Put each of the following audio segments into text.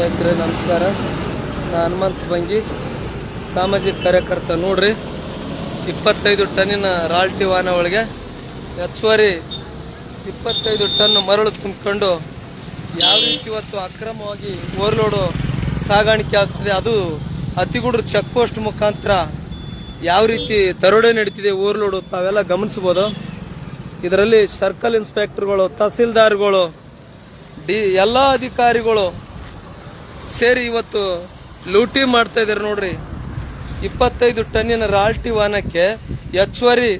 ಸ್ನೇಹಿತರೆ, ನಮಸ್ಕಾರ. ನಾನು ಹನುಮಂತ ಬಂಗಿ, ಸಾಮಾಜಿಕ ಕಾರ್ಯಕರ್ತ ನೋಡ್ರಿ. ಇಪ್ಪತ್ತೈದು ಟನ್ನಿನ ರಾಲ್ಟಿ ವಾಹನ ಒಳಗೆ ಹೆಚ್ಚುವರಿ ಇಪ್ಪತ್ತೈದು ಟನ್ ಮರಳು ತುಂಬಿಕೊಂಡು ಯಾವ ರೀತಿ ಇವತ್ತು ಅಕ್ರಮವಾಗಿ ಓವರ್ಲೋಡು ಸಾಗಾಣಿಕೆ ಆಗ್ತದೆ, ಅದು ಅತಿಗುಡ್ರ ಚೆಕ್ ಪೋಸ್ಟ್ ಮುಖಾಂತರ ಯಾವ ರೀತಿ ದರೋಡೆ ನಡೀತಿದೆ ಓವರ್ಲೋಡು ತಾವೆಲ್ಲ ಗಮನಿಸ್ಬೋದು ಇದರಲ್ಲಿ ಸರ್ಕಲ್ ಇನ್ಸ್ಪೆಕ್ಟರ್ಗಳು ತಹಸೀಲ್ದಾರ್ಗಳು, ಡಿ, ಎಲ್ಲ ಅಧಿಕಾರಿಗಳು ಸೇರಿ ಇವತ್ತು ಲೂಟಿ ಮಾಡ್ತಾ ಇದ್ದಾರೆ ನೋಡ್ರಿ. ಇಪ್ಪತ್ತೈದು ಟನ್ನಿನ ರಾಲ್ಟಿ ವಾಹನಕ್ಕೆ ಹೆಚ್ಚುವರಿ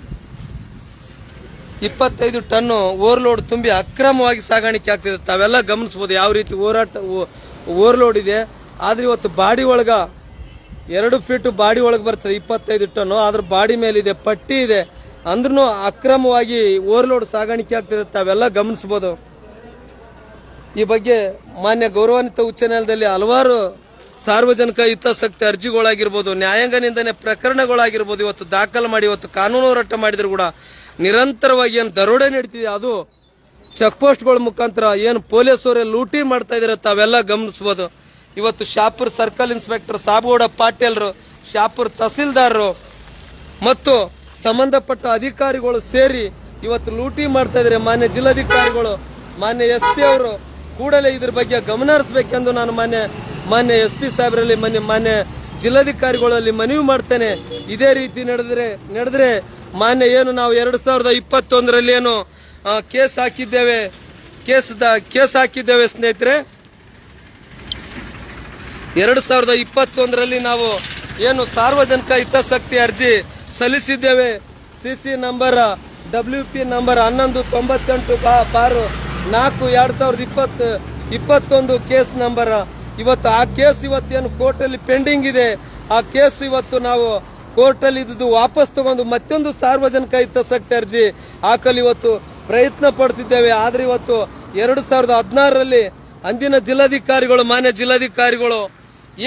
ಇಪ್ಪತ್ತೈದು ಟನ್ನು ಓವರ್ಲೋಡ್ ತುಂಬಿ ಅಕ್ರಮವಾಗಿ ಸಾಗಾಣಿಕೆ ಆಗ್ತಿದೆ. ತಾವೆಲ್ಲ ಗಮನಿಸ್ಬೋದು ಯಾವ ರೀತಿ ಓರಾಟ ಓವರ್ಲೋಡ್ ಇದೆ. ಆದ್ರೆ ಇವತ್ತು ಬಾಡಿ ಒಳಗ ಎರಡು ಫೀಟ್ ಬಾಡಿ ಒಳಗೆ ಬರ್ತದೆ ಇಪ್ಪತ್ತೈದು ಟನ್ನು. ಅದ್ರ ಬಾಡಿ ಮೇಲಿದೆ, ಪಟ್ಟಿ ಇದೆ. ಅಂದ್ರೂ ಅಕ್ರಮವಾಗಿ ಓವರ್ಲೋಡ್ ಸಾಗಾಣಿಕೆ ಆಗ್ತಿದೆ. ತಾವೆಲ್ಲ ಗಮನಿಸ್ಬೋದು. ಈ ಬಗ್ಗೆ ಮಾನ್ಯ ಗೌರವಾನ್ವಿತ ಉಚ್ಚ ನ್ಯಾಯಾಲಯದಲ್ಲಿ ಹಲವಾರು ಸಾರ್ವಜನಿಕ ಹಿತಾಸಕ್ತಿ ಅರ್ಜಿಗಳಾಗಿರ್ಬೋದು ನ್ಯಾಯಾಂಗ ನಿಂದನೆ ಪ್ರಕರಣಗಳಾಗಿರ್ಬೋದು, ಇವತ್ತು ದಾಖಲು ಮಾಡಿ, ಇವತ್ತು ಕಾನೂನು ಹೋರಾಟ ಮಾಡಿದ್ರು ಕೂಡ ನಿರಂತರವಾಗಿ ಏನು ದರೋಡೆ ನಡೀತಿದೆ, ಅದು ಚೆಕ್ ಪೋಸ್ಟ್ಗಳ ಮುಖಾಂತರ ಏನು ಪೊಲೀಸರೇ ಲೂಟಿ ಮಾಡ್ತಾ ಇದಾರೆ ತಾವೆಲ್ಲ ಗಮನಿಸ್ಬೋದು. ಇವತ್ತು ಶಾಪುರ್ ಸರ್ಕಲ್ ಇನ್ಸ್ಪೆಕ್ಟರ್ ಸಾಬುಗೌಡ ಪಾಟೀಲ್ರು, ಶಾಪುರ್ ತಹಸೀಲ್ದಾರರು ಮತ್ತು ಸಂಬಂಧಪಟ್ಟ ಅಧಿಕಾರಿಗಳು ಸೇರಿ ಇವತ್ತು ಲೂಟಿ ಮಾಡ್ತಾ ಇದ್ದಾರೆ ಮಾನ್ಯ ಜಿಲ್ಲಾಧಿಕಾರಿಗಳು, ಮಾನ್ಯ ಎಸ್ ಪಿ ಅವರು ಕೂಡಲೇ ಇದ್ರ ಬಗ್ಗೆ ಗಮನ ಹರಿಸಬೇಕೆಂದು ನಾನು ಮಾನ್ಯ ಮಾನ್ಯ ಎಸ್ ಪಿ ಸಾಹೇಬರಲ್ಲಿ ಮಾನ್ಯ ಮಾನ್ಯ ಜಿಲ್ಲಾಧಿಕಾರಿಗಳಲ್ಲಿ ಮನವಿ ಮಾಡ್ತೇನೆ. ಇದೇ ರೀತಿ ನಡೆದ್ರೆ ನಡೆದ್ರೆ ಮಾನ್ಯ ಏನು ನಾವು ಎರಡು ಸಾವಿರದ ಇಪ್ಪತ್ತೊಂದರಲ್ಲಿ ಏನು ಕೇಸ್ ಹಾಕಿದ್ದೇವೆ ಕೇಸ್ ಕೇಸ್ ಹಾಕಿದ್ದೇವೆ ಸ್ನೇಹಿತರೆ. ಎರಡು ಸಾವಿರದ ಇಪ್ಪತ್ತೊಂದರಲ್ಲಿ ನಾವು ಏನು ಸಾರ್ವಜನಿಕ ಹಿತಾಸಕ್ತಿ ಅರ್ಜಿ ಸಲ್ಲಿಸಿದ್ದೇವೆ. C C number W P number ಹನ್ನೊಂದು ತೊಂಬತ್ತೆಂಟು ಬಾರು ನಾಲ್ಕು ಎರಡು ಸಾವಿರದ ಇಪ್ಪತ್ತು, ಇಪ್ಪತ್ತೊಂದು ಕೇಸ್ ನಂಬರ್. ಇವತ್ತು ಆ ಕೇಸ್ ಇವತ್ತೇನು ಕೋರ್ಟಲ್ಲಿ ಪೆಂಡಿಂಗ್ ಇದೆ. ಆ ಕೇಸ್ ಇವತ್ತು ನಾವು ಕೋರ್ಟಲ್ಲಿ ಇದ್ದು ವಾಪಸ್ ತಗೊಂಡು ಮತ್ತೊಂದು ಸಾರ್ವಜನಿಕ ಹಿತಾಸಕ್ತಿ ಅರ್ಜಿ ಹಾಕಲು ಇವತ್ತು ಪ್ರಯತ್ನ ಪಡ್ತಿದ್ದೇವೆ. ಆದರೆ ಇವತ್ತು ಎರಡು ಸಾವಿರದ ಹದಿನಾರರಲ್ಲಿ ಅಂದಿನ ಜಿಲ್ಲಾಧಿಕಾರಿಗಳು, ಮಾನ್ಯ ಜಿಲ್ಲಾಧಿಕಾರಿಗಳು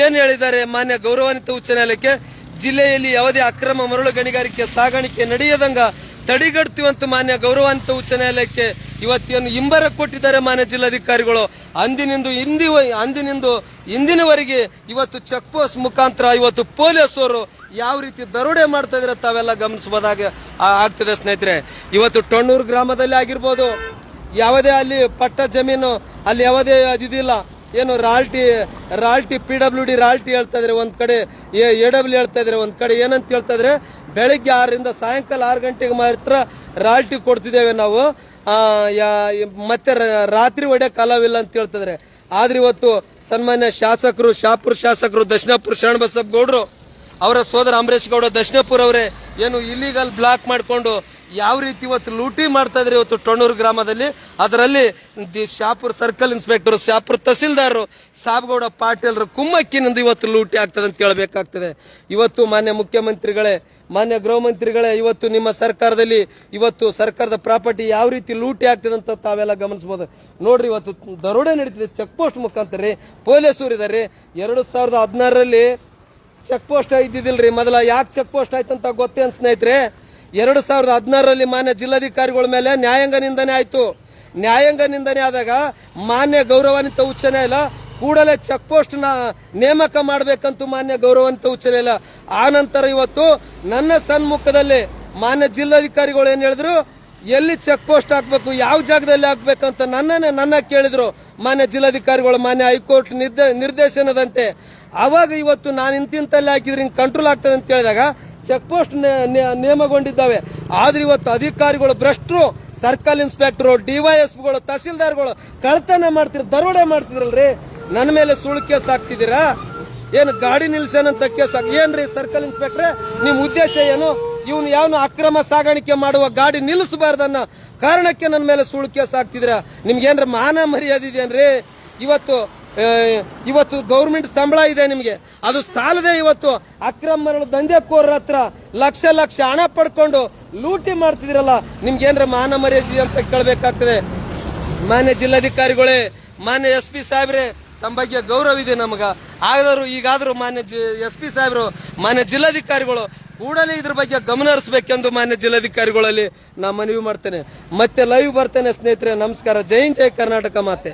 ಏನು ಹೇಳಿದ್ದಾರೆ? ಮಾನ್ಯ ಗೌರವಾನ್ವಿತ ಉಚ್ಚ ನ್ಯಾಯಾಲಯಕ್ಕೆ ಜಿಲ್ಲೆಯಲ್ಲಿ ಯಾವುದೇ ಅಕ್ರಮ ಮರಳು ಗಣಿಗಾರಿಕೆ ಸಾಗಾಣಿಕೆ ನಡೆಯದಂಗ ತಡೆಗಟ್ತೀವಂತ ಮಾನ್ಯ ಗೌರವಾನ್ವಿತ ಉಚ್ಚ ನ್ಯಾಯಾಲಯಕ್ಕೆ ಇವತ್ತೇನು ಹಿಂಬರ ಕೊಟ್ಟಿದ್ದಾರೆ ಮಾನ್ಯ ಜಿಲ್ಲಾಧಿಕಾರಿಗಳು. ಅಂದಿನಿಂದ ಹಿಂದಿ ಅಂದಿನಿಂದ ಇಂದಿನವರೆಗೆ ಇವತ್ತು ಚೆಕ್ ಪೋಸ್ಟ್ ಮುಖಾಂತರ ಇವತ್ತು ಪೊಲೀಸರು ಯಾವ ರೀತಿ ದರೋಡೆ ಮಾಡ್ತಾ ಇದ್ರೆ ತಾವೆಲ್ಲ ಗಮನಿಸಬಹುದಾಗ ಆಗ್ತದೆ ಸ್ನೇಹಿತರೆ. ಇವತ್ತು ಟೊಣ್ಣೂರು ಗ್ರಾಮದಲ್ಲಿ ಆಗಿರ್ಬೋದು, ಯಾವುದೇ ಅಲ್ಲಿ ಪಟ್ಟ ಜಮೀನು, ಅಲ್ಲಿ ಯಾವುದೇ ಅದಿದಿಲ್ಲ. ಏನು royalty royalty P W D royalty ಹೇಳ್ತಾ ಇದ್ರೆ ಒಂದ್ ಕಡೆ, ಎ ಡಬ್ಲ್ಯೂ ಹೇಳ್ತಾ ಇದ್ರೆ ಒಂದ್ ಕಡೆ, ಏನಂತ ಹೇಳ್ತಾ ಇದ್ರೆ ಬೆಳಿಗ್ಗೆ ಆರರಿಂದ ಸಾಯಂಕಾಲ ಆರು ಗಂಟೆಗೆ ಮಾತ್ರ ರಾಲ್ಟಿ ಕೊಡ್ತಿದ್ದೇವೆ ನಾವು. ಮತ್ತೆ ರಾತ್ರಿ ಒಡೆ ಕಾಲವಿಲ್ಲ ಅಂತ ಹೇಳ್ತಿದ್ರೆ ಆದ್ರೆ ಇವತ್ತು ಸನ್ಮಾನ್ಯ ಶಾಸಕರು, ಶಾಪುರ್ ಶಾಸಕರು, ದಕ್ಷಿಣಾಪುರ ಶರಣಬಸಪ್ಪ ಗೌಡ್ರು, ಅವರ ಸೋದರ ಅಂಬರೀಶ್ ಗೌಡ, ದಕ್ಷಿಣಪುರ ಅವರೇ ಏನು ಇಲ್ಲಿಗಲ್ ಬ್ಲಾಕ್ ಮಾಡಿಕೊಂಡು ಯಾವ ರೀತಿ ಇವತ್ತು ಲೂಟಿ ಮಾಡ್ತಾ ಇದ್ರೆ ಇವತ್ತು ಟೊಣ್ಣೂರು ಗ್ರಾಮದಲ್ಲಿ? ಅದರಲ್ಲಿ the Shahapur circle inspector, Shahapur ತಹಸೀಲ್ದಾರರು, ಸಾಬಗೌಡ ಪಾಟೀಲ್ರು ಕುಮ್ಮಕ್ಕಿನಿಂದ ಇವತ್ತು ಲೂಟಿ ಆಗ್ತದೆ ಅಂತ ಹೇಳಬೇಕಾಗ್ತದೆ. ಇವತ್ತು ಮಾನ್ಯ ಮುಖ್ಯಮಂತ್ರಿಗಳೇ, ಮಾನ್ಯ ಗೃಹ ಮಂತ್ರಿಗಳೇ, ಇವತ್ತು ನಿಮ್ಮ ಸರ್ಕಾರದಲ್ಲಿ ಇವತ್ತು ಸರ್ಕಾರದ ಪ್ರಾಪರ್ಟಿ ಯಾವ ರೀತಿ ಲೂಟಿ ಆಗ್ತದೆ ಅಂತ ತಾವೆಲ್ಲ ಗಮನಿಸಬಹುದು ನೋಡ್ರಿ, ಇವತ್ತು ದರೋಡೆ ನಡೀತಿದೆ. ಚೆಕ್ ಪೋಸ್ಟ್ ಮುಖಾಂತರ ಪೊಲೀಸರು ಇದಾರೆ. ಎರಡು ಸಾವಿರದ ಹದಿನಾರರಲ್ಲಿ ಚೆಕ್ ಪೋಸ್ಟ್ ಇದ್ದಿದ್ದಿಲ್ರಿ. ಮೊದಲ ಯಾಕೆ ಚೆಕ್ ಪೋಸ್ಟ್ ಆಯ್ತಂತ ಗೊತ್ತೇನ್ ಸ್ನೇಹಿತರೆ, ಎರಡು ಸಾವಿರದ ಹದಿನಾರರಲ್ಲಿ ಮಾನ್ಯ ಜಿಲ್ಲಾಧಿಕಾರಿಗಳ ಮೇಲೆ ನ್ಯಾಯಾಂಗ ನಿಂದನೆ ಆಯ್ತು. ನ್ಯಾಯಾಂಗ ನಿಂದನೆ ಆದಾಗ ಮಾನ್ಯ ಗೌರವಾನ್ವಿತ ಉಚ್ಚ ಇಲ್ಲ ಕೂಡಲೇ ಚೆಕ್ ಪೋಸ್ಟ್ನ ನೇಮಕ ಮಾಡಬೇಕಂತೂ ಮಾನ್ಯ ಗೌರವಾನ್ವಿತ ಉಚ್ಚ ಇಲ್ಲ ಆ ನಂತರ ಇವತ್ತು ನನ್ನ ಸನ್ಮುಖದಲ್ಲಿ ಮಾನ್ಯ ಜಿಲ್ಲಾಧಿಕಾರಿಗಳು ಏನ್ ಹೇಳಿದ್ರು, ಎಲ್ಲಿ ಚೆಕ್ ಪೋಸ್ಟ್ ಹಾಕ್ಬೇಕು, ಯಾವ ಜಾಗದಲ್ಲಿ ಹಾಕ್ಬೇಕಂತ ನನ್ನನ್ನೇ ನನ್ನ ಕೇಳಿದ್ರು ಮಾನ್ಯ ಜಿಲ್ಲಾಧಿಕಾರಿಗಳು, ಮಾನ್ಯ ಹೈಕೋರ್ಟ್ ನಿರ್ದ, ನಿರ್ದೇಶನದಂತೆ. ಅವಾಗ ಇವತ್ತು ನಾನು ಇಂತಿಂತಲ್ಲಿ ಹಾಕಿದ್ರೆ ಹಿಂಗೆ ಕಂಟ್ರೋಲ್ ಆಗ್ತದೆ ಅಂತ ಹೇಳಿದಾಗ ಚೆಕ್ ಪೋಸ್ಟ್ ನೇಮಗೊಂಡಿದ್ದಾವೆ. ಆದ್ರೆ ಇವತ್ತು ಅಧಿಕಾರಿಗಳು ಭ್ರಷ್ಟರು, ಸರ್ಕಲ್ ಇನ್ಸ್ಪೆಕ್ಟರ್ ಡಿವೈಎಸ್ಪಿಗಳು ತಹಸೀಲ್ದಾರ್ಗಳು ಕಳ್ತನ ಮಾಡ್ತಿದ್ರು, ದರೋಡೆ ಮಾಡ್ತಿದ್ರಲ್ರಿ? ನನ್ನ ಮೇಲೆ ಸುಳ್ಳು ಕೇಸ್ ಹಾಕ್ತಿದ್ದೀರಾ? ಏನು ಗಾಡಿ ನಿಲ್ಸೇನಂತ ಕೇಸ್ ಹಾಕಿ ಏನ್ರಿ ಸರ್ಕಲ್ ಇನ್ಸ್ಪೆಕ್ಟ್ರೆ ನಿಮ್ಮ ಉದ್ದೇಶ ಏನು? ಇವನು ಯಾವನು ಅಕ್ರಮ ಸಾಗಾಣಿಕೆ ಮಾಡುವ ಗಾಡಿ ನಿಲ್ಲಿಸಬಾರ್ದನ್ನ ಕಾರಣಕ್ಕೆ ನನ್ನ ಮೇಲೆ ಸುಳ್ಳು ಕೇಸ್ ಹಾಕ್ತಿದ್ರ ನಿಮ್ಗೇನ್ರ ಮಾನ ಮರ್ಯಾದೆ ಇದೆಯೇನ್ರಿ ಇವತ್ತು ಇವತ್ತು ಗೌರ್ಮೆಂಟ್ ಸಂಬಳ ಇದೆ ನಿಮಗೆ. ಅದು ಸಾಲದೆ ಇವತ್ತು ಅಕ್ರಮ ಮರಳು ದಂಧೆಕೋರರ ಹತ್ರ ಲಕ್ಷ ಲಕ್ಷ ಹಣ ಪಡ್ಕೊಂಡು ಲೂಟಿ ಮಾಡ್ತಿದಿರಲ್ಲ ನಿಮ್ಗೇನ್ರ ಮಾನ ಮರ್ಯಾದಿ ಅಂತ ಕೇಳಬೇಕಾಗ್ತದೆ. ಮಾನ್ಯ ಜಿಲ್ಲಾಧಿಕಾರಿಗಳೇ, ಮಾನ್ಯ ಎಸ್ ಪಿ ಸಾಹೇಬ್ರೆ, ತಮ್ಮ ಬಗ್ಗೆ ಗೌರವ ಇದೆ ನಮಗ. ಆದರೂ ಈಗಾದರೂ ಮಾನ್ಯ ಎಸ್ ಪಿ ಸಾಹೇಬ್ರು, ಮಾನ್ಯ ಜಿಲ್ಲಾಧಿಕಾರಿಗಳು ಕೂಡಲೇ ಇದ್ರ ಬಗ್ಗೆ ಗಮನ ಹರಿಸಬೇಕೆಂದು ಮಾನ್ಯ ಜಿಲ್ಲಾಧಿಕಾರಿಗಳಲ್ಲಿ ನಾ ಮನವಿ ಮಾಡ್ತೇನೆ. ಮತ್ತೆ ಲೈವ್ ಬರ್ತೇನೆ ಸ್ನೇಹಿತರೆ, ನಮಸ್ಕಾರ. ಜೈ ಜೈ ಕರ್ನಾಟಕ ಮಾತೆ.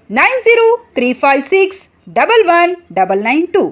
nine zero three five six double one double nine two